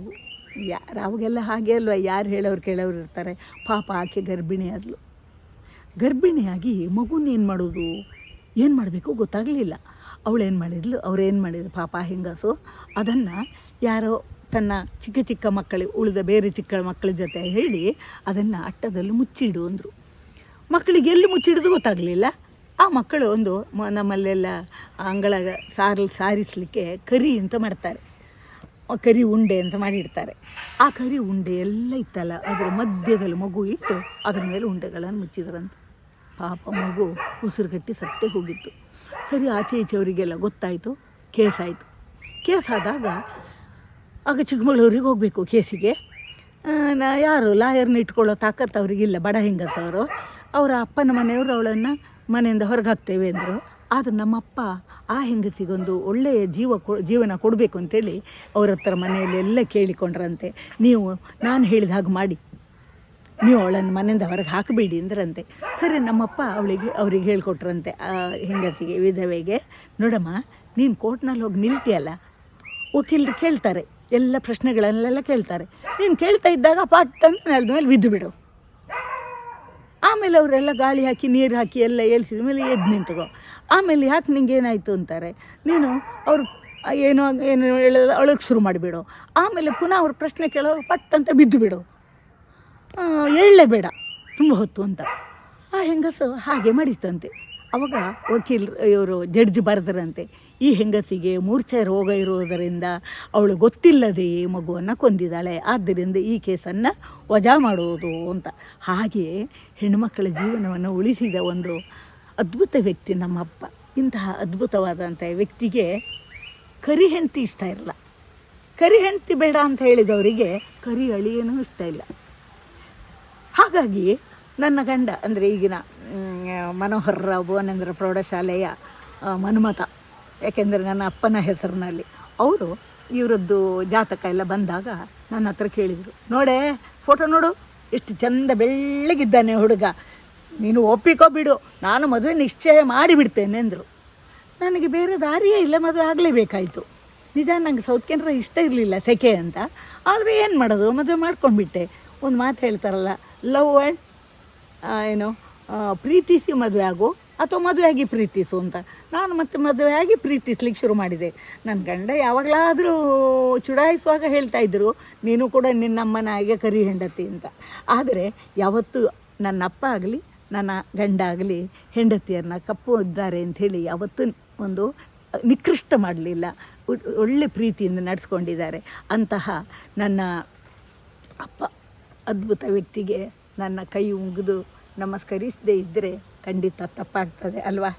ಯಾರು ಅವಾಗೆಲ್ಲ ಹಾಗೆ ಅಲ್ವ, ಯಾರು ಹೇಳೋರು ಕೇಳೋರು ಇರ್ತಾರೆ. ಪಾಪ ಆಕೆ ಗರ್ಭಿಣಿ ಆದಲು. ಗರ್ಭಿಣಿಯಾಗಿ ಮಗುನ ಏನು ಮಾಡೋದು? ಏನು ಮಾಡಬೇಕು ಗೊತ್ತಾಗಲಿಲ್ಲ. ಅವಳೇನು ಮಾಡಿದ್ಲು? ಅವ್ರೇನು ಮಾಡಿದ್ರು ಪಾಪ ಹೆಂಗಸು? ಅದನ್ನು ಯಾರೋ ತನ್ನ ಚಿಕ್ಕ ಚಿಕ್ಕ ಮಕ್ಕಳಿಗೆ ಉಳಿದ ಬೇರೆ ಚಿಕ್ಕ ಮಕ್ಕಳ ಜೊತೆ ಹೇಳಿ ಅದನ್ನು ಅಟ್ಟದಲ್ಲಿ ಮುಚ್ಚಿಡು ಅಂದರು. ಮಕ್ಕಳಿಗೆ ಎಲ್ಲಿ ಮುಚ್ಚಿಡೋದು ಗೊತ್ತಾಗಲಿಲ್ಲ. ಆ ಮಕ್ಕಳು ಒಂದು ನಮ್ಮಲ್ಲೆಲ್ಲ ಅಂಗಳ ಸಾರಲ್, ಸಾರಿಸಲಿಕ್ಕೆ ಕರಿ ಅಂತ ಮಾಡ್ತಾರೆ. ಕರಿ ಉಂಡೆ ಅಂತ ಮಾಡಿಡ್ತಾರೆ. ಆ ಕರಿ ಉಂಡೆ ಎಲ್ಲ ಇತ್ತಲ್ಲ, ಅದರ ಮಧ್ಯದಲ್ಲಿ ಮಗು ಇಟ್ಟು ಅದರ ಮೇಲೆ ಉಂಡೆಗಳನ್ನು ಮುಚ್ಚಿದ್ರಂತೆ. ಪಾಪ ಮಗು ಉಸಿರು ಕಟ್ಟಿ ಸತ್ತೇ ಹೋಗಿತ್ತು. ಸರಿ, ಆಚೆ ಈಚೆ ಅವರಿಗೆಲ್ಲ ಗೊತ್ತಾಯಿತು ಕೇಸಾಯಿತು ಕೇಸಾದಾಗ ಆಗ ಚಿಕ್ಕಮಗಳೂರಿಗೆ ಹೋಗಬೇಕು ಕೇಸಿಗೆ. ನಾ ಯಾರು, ಲಾಯರ್ನ ಇಟ್ಕೊಳ್ಳೋ ತಾಕತ್ತು ಅವರಿಗಿಲ್ಲ, ಬಡ ಹೆಂಗಸವರು ಅವರ ಅಪ್ಪನ ಮನೆಯವರು ಅವಳನ್ನು ಮನೆಯಿಂದ ಹೊರಗೆ ಹಾಕ್ತೇವೆ ಅಂದರು. ಆದರೆ ನಮ್ಮಪ್ಪ ಆ ಹೆಂಗಸಿಗೊಂದು ಒಳ್ಳೆಯ ಜೀವ ಕೊ, ಜೀವನ ಕೊಡಬೇಕು ಅಂತೇಳಿ ಅವ್ರ ಹತ್ರ ಮನೆಯಲ್ಲಿ ಎಲ್ಲ ಕೇಳಿಕೊಂಡ್ರಂತೆ. ನೀವು, ನಾನು ಹೇಳಿದ ಹಾಗೆ ಮಾಡಿ. ನೀವು ಅವಳನ್ನು ಮನೆಯಿಂದ ಹೊರಗೆ ಹಾಕಬೇಡಿ ಅಂದ್ರಂತೆ. ಸರಿ, ನಮ್ಮಪ್ಪ ಅವಳಿಗೆ, ಅವ್ರಿಗೆ ಹೇಳಿಕೊಟ್ರಂತೆ, ಆ ಹೆಂಗತಿಗೆ ವಿಧವೆಗೆ. ನೋಡಮ್ಮ, ನೀನು ಕೋರ್ಟ್ನಲ್ಲಿ ಹೋಗಿ ನಿಲ್ತೀಯಲ್ಲ? ವಕೀಲರು ಕೇಳ್ತಾರೆ. ಎಲ್ಲ ಪ್ರಶ್ನೆಗಳನ್ನೆಲ್ಲ ಕೇಳ್ತಾರೆ. ನೀನು ಕೇಳ್ತಾ ಇದ್ದಾಗ ಪಾಠ ಅಂತ ನೆಲದ ಮೇಲೆ ಬಿದ್ದು ಬಿಡು. ಆಮೇಲೆ ಅವರೆಲ್ಲ ಗಾಳಿ ಹಾಕಿ, ನೀರು ಹಾಕಿ ಎಲ್ಲ ಏಳ್ಸಿದ ಮೇಲೆ ಎದ್ದು ನಿಂತ್ಕೋ. ಆಮೇಲೆ ಯಾಕೆ ನಿಂಗೆ ಏನಾಯಿತು ಅಂತಾರೆ? ನೀನು ಅವರು ಏನೋ, ಏನು ಹೇಳೋಲ್ಲ ಅಳಕ್ಕೆ ಶುರು ಮಾಡಿಬಿಡು. ಆಮೇಲೆ ಪುನಃ ಅವ್ರ ಪ್ರಶ್ನೆ ಕೇಳೋ ಪಟ್ ಅಂತ ಬಿದ್ದು ಬಿಡು. ಹೇಳಲೇ ಬೇಡ ತುಂಬ ಹೊತ್ತು ಅಂತ. ಆ ಹೆಂಗಸು ಹಾಗೆ ಮಾಡಿತ್ತಂತೆ ಅವಾಗ ವಕೀಲ್, ಇವರು ಜಡ್ಜ್ ಬರೆದರಂತೆ. ಈ ಹೆಂಗಸಿಗೆ ಮೂರ್ಛೆ ರೋಗ ಇರುವುದರಿಂದ ಅವಳು ಗೊತ್ತಿಲ್ಲದೆಯೇ ಮಗುವನ್ನು ಕೊಂದಿದ್ದಾಳೆ. ಆದ್ದರಿಂದ ಈ ಕೇಸನ್ನು ವಜಾ ಮಾಡುವುದು ಅಂತ. ಹಾಗೆಯೇ ಹೆಣ್ಣುಮಕ್ಕಳ ಜೀವನವನ್ನು ಉಳಿಸಿದ ಒಂದು ಅದ್ಭುತ ವ್ಯಕ್ತಿ ನಮ್ಮಪ್ಪ. ಇಂತಹ ಅದ್ಭುತವಾದಂಥ ವ್ಯಕ್ತಿಗೆ ಕರಿ ಹೆಂಡತಿ ಇಷ್ಟ ಇರಲ್ಲ ಕರಿ ಹೆಂಡತಿ ಬೇಡ ಅಂತ ಹೇಳಿದವರಿಗೆ ಕರಿ ಅಳಿಯನೂ ಇಷ್ಟ ಇಲ್ಲ. ಹಾಗಾಗಿ ನನ್ನ ಗಂಡ ಅಂದರೆ ಈಗಿನ ಮನೋಹರ ರಾವ್ ಭುವನೇಂದ್ರ ಪ್ರೌಢಶಾಲೆಯ ಮನ್ಮಥ ಯಾಕೆಂದರೆ ನನ್ನ ಅಪ್ಪನ ಹೆಸರಿನಲ್ಲಿ. ಅವರು ಇವರದ್ದು ಜಾತಕ ಎಲ್ಲ ಬಂದಾಗ ನನ್ನ ಹತ್ರ ಕೇಳಿದರು. ನೋಡೇ ಫೋಟೋ ನೋಡು. ಎಷ್ಟು ಚಂದ ಬೆಳ್ಳಗಿದ್ದಾನೆ ಹುಡುಗ. ನೀನು ಒಪ್ಪಿಕೋ ಬಿಡು. ನಾನು ಮದುವೆ ನಿಶ್ಚಯ ಮಾಡಿಬಿಡ್ತೇನೆ ಅಂದರು. ನನಗೆ ಬೇರೆ ದಾರಿಯೇ ಇಲ್ಲ, ಮದುವೆ ಆಗಲೇಬೇಕಾಯಿತು. ನಿಜ ನಂಗೆ ಸೌತ್ ಕೇಂದ್ರ ಇಷ್ಟ ಇರಲಿಲ್ಲ ಸೆಕೆ ಅಂತ. ಆದರೆ ಏನು ಮಾಡೋದು? ಮದುವೆ ಮಾಡ್ಕೊಂಡ್ಬಿಟ್ಟೆ. ಒಂದು ಮಾತು ಹೇಳ್ತಾರಲ್ಲ, ಲವ್ ಆ್ಯಂಡ್ ಏನು ಪ್ರೀತಿಸಿ ಮದುವೆ ಆಗು. ಅಥವಾ ಮದುವೆಯಾಗಿ ಪ್ರೀತಿಸು ಅಂತ. ನಾನು ಮತ್ತೆ ಮದುವೆಯಾಗಿ ಪ್ರೀತಿಸ್ಲಿಕ್ಕೆ ಶುರು ಮಾಡಿದೆ. ನನ್ನ ಗಂಡ ಯಾವಾಗಲಾದರೂ ಚುಡಾಯಿಸುವಾಗ ಹೇಳ್ತಾ ಇದ್ದರು ನೀನು ಕೂಡ ನಿನ್ನಮ್ಮನ ಹಾಗೆ ಕರಿ ಹೆಂಡತಿ ಅಂತ. ಆದರೆ ಯಾವತ್ತೂ ನನ್ನ ಅಪ್ಪ ಆಗಲಿ, ನನ್ನ ಗಂಡ ಆಗಲಿ ಹೆಂಡತಿಯನ್ನು ಕಪ್ಪು ಇದ್ದಾರೆ ಅಂಥೇಳಿ ಯಾವತ್ತೂ ಒಂದು ನಿಕೃಷ್ಟ ಮಾಡಲಿಲ್ಲ. ಒಳ್ಳೆ ಪ್ರೀತಿಯಿಂದ ನಡೆಸ್ಕೊಂಡಿದ್ದಾರೆ. ಅಂತಹ ನನ್ನ ಅಪ್ಪ ಅದ್ಭುತ ವ್ಯಕ್ತಿಗೆ ನನ್ನ ಕೈ ಉಗಿದು ನಮಸ್ಕರಿಸದೇ ಇದ್ದರೆ ಖಂಡಿತ ತಪ್ಪಾಗ್ತದೆ ಅಲ್ವಾ?